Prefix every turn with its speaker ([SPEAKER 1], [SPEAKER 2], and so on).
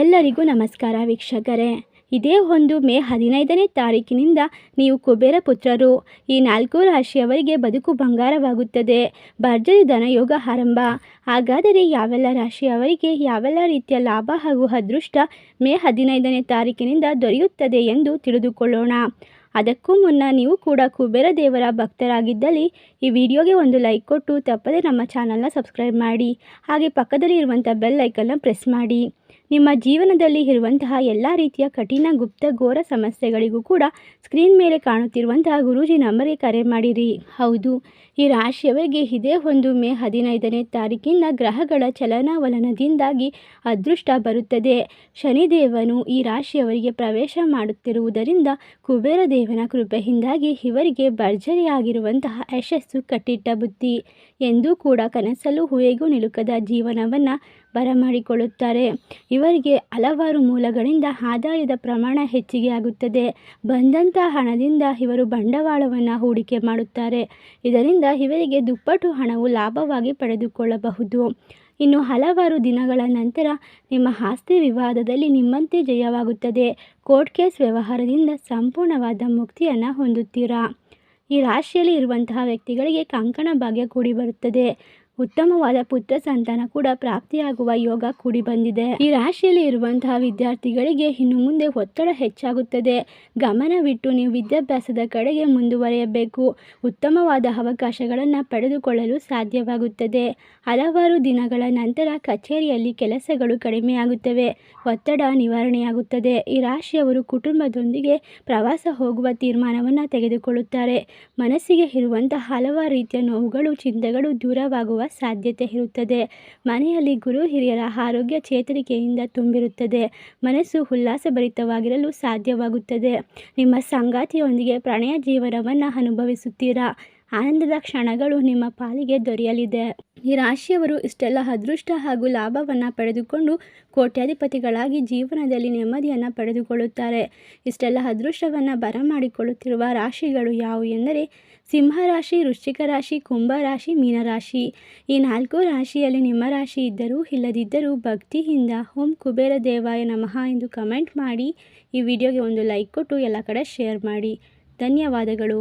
[SPEAKER 1] ಎಲ್ಲರಿಗೂ ನಮಸ್ಕಾರ ವೀಕ್ಷಕರೇ. ಇದೇ ಒಂದು ಮೇ ಹದಿನೈದನೇ ತಾರೀಕಿನಿಂದ ನೀವು ಕುಬೇರ ಪುತ್ರರು. ಈ ನಾಲ್ಕು ರಾಶಿಯವರಿಗೆ ಬದುಕು ಬಂಗಾರವಾಗುತ್ತದೆ. ಭರ್ಜರಿ ಧನಯೋಗ ಆರಂಭ. ಹಾಗಾದರೆ ಯಾವೆಲ್ಲ ರಾಶಿಯವರಿಗೆ ಯಾವೆಲ್ಲ ರೀತಿಯ ಲಾಭ ಹಾಗೂ ಅದೃಷ್ಟ ಮೇ ಹದಿನೈದನೇ ತಾರೀಕಿನಿಂದ ದೊರೆಯುತ್ತದೆ ಎಂದು ತಿಳಿದುಕೊಳ್ಳೋಣ. ಅದಕ್ಕೂ ಮುನ್ನ ನೀವು ಕೂಡ ಕುಬೇರ ದೇವರ ಭಕ್ತರಾಗಿದ್ದಲ್ಲಿ ಈ ವಿಡಿಯೋಗೆ ಒಂದು ಲೈಕ್ ಕೊಟ್ಟು ತಪ್ಪದೆ ನಮ್ಮ ಚಾನಲ್ನ ಸಬ್ಸ್ಕ್ರೈಬ್ ಮಾಡಿ. ಹಾಗೆ ಪಕ್ಕದಲ್ಲಿ ಇರುವಂಥ ಬೆಲ್ ಐಕನ್ನ ಪ್ರೆಸ್ ಮಾಡಿ. ನಿಮ್ಮ ಜೀವನದಲ್ಲಿ ಇರುವಂತಹ ಎಲ್ಲ ರೀತಿಯ ಕಠಿಣ, ಗುಪ್ತ, ಘೋರ ಸಮಸ್ಯೆಗಳಿಗೂ ಕೂಡ ಸ್ಕ್ರೀನ್ ಮೇಲೆ ಕಾಣುತ್ತಿರುವಂತಹ ಗುರೂಜಿ ನಂಬರ್ಗೆ ಕರೆ ಮಾಡಿರಿ. ಹೌದು, ಈ ರಾಶಿಯವರಿಗೆ ಇದೇ ಒಂದು ಮೇ ಹದಿನೈದನೇ ತಾರೀಕಿನ ಗ್ರಹಗಳ ಚಲನವಲನದಿಂದಾಗಿ ಅದೃಷ್ಟ ಬರುತ್ತದೆ. ಶನಿದೇವನು ಈ ರಾಶಿಯವರಿಗೆ ಪ್ರವೇಶ ಮಾಡುತ್ತಿರುವುದರಿಂದ ಕುಬೇರ ದೇವನ ಕೃಪೆಯಿಂದಾಗಿ ಇವರಿಗೆ ಭರ್ಜರಿಯಾಗಿರುವಂತಹ ಯಶಸ್ಸು ಕಟ್ಟಿಟ್ಟ ಬುದ್ಧಿ ಎಂದೂ ಕೂಡ ಕನಸಲು ಹೂವೆಗೂ ನಿಲುಕದ ಜೀವನವನ್ನು ಬರಮಾಡಿಕೊಳ್ಳುತ್ತಾರೆ. ಇವರಿಗೆ ಹಲವಾರು ಮೂಲಗಳಿಂದ ಆದಾಯದ ಪ್ರಮಾಣ ಹೆಚ್ಚಿಗೆ ಆಗುತ್ತದೆ. ಬಂದಂಥ ಹಣದಿಂದ ಇವರು ಬಂಡವಾಳವನ್ನು ಹೂಡಿಕೆ ಮಾಡುತ್ತಾರೆ. ಇದರಿಂದ ಇವರಿಗೆ ದುಪ್ಪಟ್ಟು ಹಣವು ಲಾಭವಾಗಿ ಪಡೆದುಕೊಳ್ಳಬಹುದು. ಇನ್ನು ಹಲವಾರು ದಿನಗಳ ನಂತರ ನಿಮ್ಮ ಆಸ್ತಿ ವಿವಾದದಲ್ಲಿ ನಿಮ್ಮಂತೆ ಜಯವಾಗುತ್ತದೆ. ಕೋರ್ಟ್ ಕೇಸ್ ವ್ಯವಹಾರದಿಂದ ಸಂಪೂರ್ಣವಾದ ಮುಕ್ತಿಯನ್ನು ಹೊಂದುತ್ತೀರಾ? ಈ ರಾಶಿಯಲ್ಲಿ ಇರುವಂತಹ ವ್ಯಕ್ತಿಗಳಿಗೆ ಕಂಕಣ ಭಾಗ್ಯ ಕೂಡಿ ಬರುತ್ತದೆ. ಉತ್ತಮವಾದ ಪುತ್ರ ಸಂತಾನ ಕೂಡ ಪ್ರಾಪ್ತಿಯಾಗುವ ಯೋಗ ಕೂಡಿ ಬಂದಿದೆ. ಈ ರಾಶಿಯಲ್ಲಿ ಇರುವಂತಹ ವಿದ್ಯಾರ್ಥಿಗಳಿಗೆ ಇನ್ನು ಮುಂದೆ ಒತ್ತಡ ಹೆಚ್ಚಾಗುತ್ತದೆ. ಗಮನವಿಟ್ಟು ನೀವು ವಿದ್ಯಾಭ್ಯಾಸದ ಕಡೆಗೆ ಮುಂದುವರಿಯಬೇಕು. ಉತ್ತಮವಾದ ಅವಕಾಶಗಳನ್ನು ಪಡೆದುಕೊಳ್ಳಲು ಸಾಧ್ಯವಾಗುತ್ತದೆ. ಹಲವಾರು ದಿನಗಳ ನಂತರ ಕಚೇರಿಯಲ್ಲಿ ಕೆಲಸಗಳು ಕಡಿಮೆಯಾಗುತ್ತವೆ. ಒತ್ತಡ ನಿವಾರಣೆಯಾಗುತ್ತದೆ. ಈ ರಾಶಿಯವರು ಕುಟುಂಬದೊಂದಿಗೆ ಪ್ರವಾಸ ಹೋಗುವ ತೀರ್ಮಾನವನ್ನು ತೆಗೆದುಕೊಳ್ಳುತ್ತಾರೆ. ಮನಸ್ಸಿಗೆ ಇರುವಂತಹ ಹಲವಾರು ರೀತಿಯ ನೋವುಗಳು, ಚಿಂತೆಗಳು ದೂರವಾಗುವ ಸಾಧ್ಯತೆ ಇರುತ್ತದೆ. ಮನೆಯಲ್ಲಿ ಗುರು ಹಿರಿಯರ ಆರೋಗ್ಯ ಚೇತರಿಕೆಯಿಂದ ತುಂಬಿರುತ್ತದೆ. ಮನಸ್ಸು ಉಲ್ಲಾಸಭರಿತವಾಗಿರಲು ಸಾಧ್ಯವಾಗುತ್ತದೆ. ನಿಮ್ಮ ಸಂಗಾತಿಯೊಂದಿಗೆ ಪ್ರಣಯ ಜೀವನವನ್ನು ಅನುಭವಿಸುತ್ತೀರಾ? ಆನಂದದ ಕ್ಷಣಗಳು ನಿಮ್ಮ ಪಾಲಿಗೆ ದೊರೆಯಲಿದೆ. ಈ ರಾಶಿಯವರು ಇಷ್ಟೆಲ್ಲ ಅದೃಷ್ಟ ಹಾಗೂ ಲಾಭವನ್ನು ಪಡೆದುಕೊಂಡು ಕೋಟ್ಯಾಧಿಪತಿಗಳಾಗಿ ಜೀವನದಲ್ಲಿ ನೆಮ್ಮದಿಯನ್ನು ಪಡೆದುಕೊಳ್ಳುತ್ತಾರೆ. ಇಷ್ಟೆಲ್ಲ ಅದೃಷ್ಟವನ್ನು ಬರಮಾಡಿಕೊಳ್ಳುತ್ತಿರುವ ರಾಶಿಗಳು ಯಾವುವು ಎಂದರೆ ಸಿಂಹರಾಶಿ ವೃಶ್ಚಿಕ ರಾಶಿ, ಕುಂಭ ರಾಶಿ ಮೀನರಾಶಿ ಈ ನಾಲ್ಕು ರಾಶಿಯಲ್ಲಿ ನಿಮ್ಮ ರಾಶಿ ಇದ್ದರೂ ಇಲ್ಲದಿದ್ದರೂ ಭಕ್ತಿಯಿಂದ ಓಂ ಕುಬೇರ ದೇವಾಯ ನಮಃ ಎಂದು ಕಮೆಂಟ್ ಮಾಡಿ ಈ ವಿಡಿಯೋಗೆ ಒಂದು ಲೈಕ್ ಕೊಟ್ಟು ಎಲ್ಲ ಕಡೆ ಶೇರ್ ಮಾಡಿ. ಧನ್ಯವಾದಗಳು.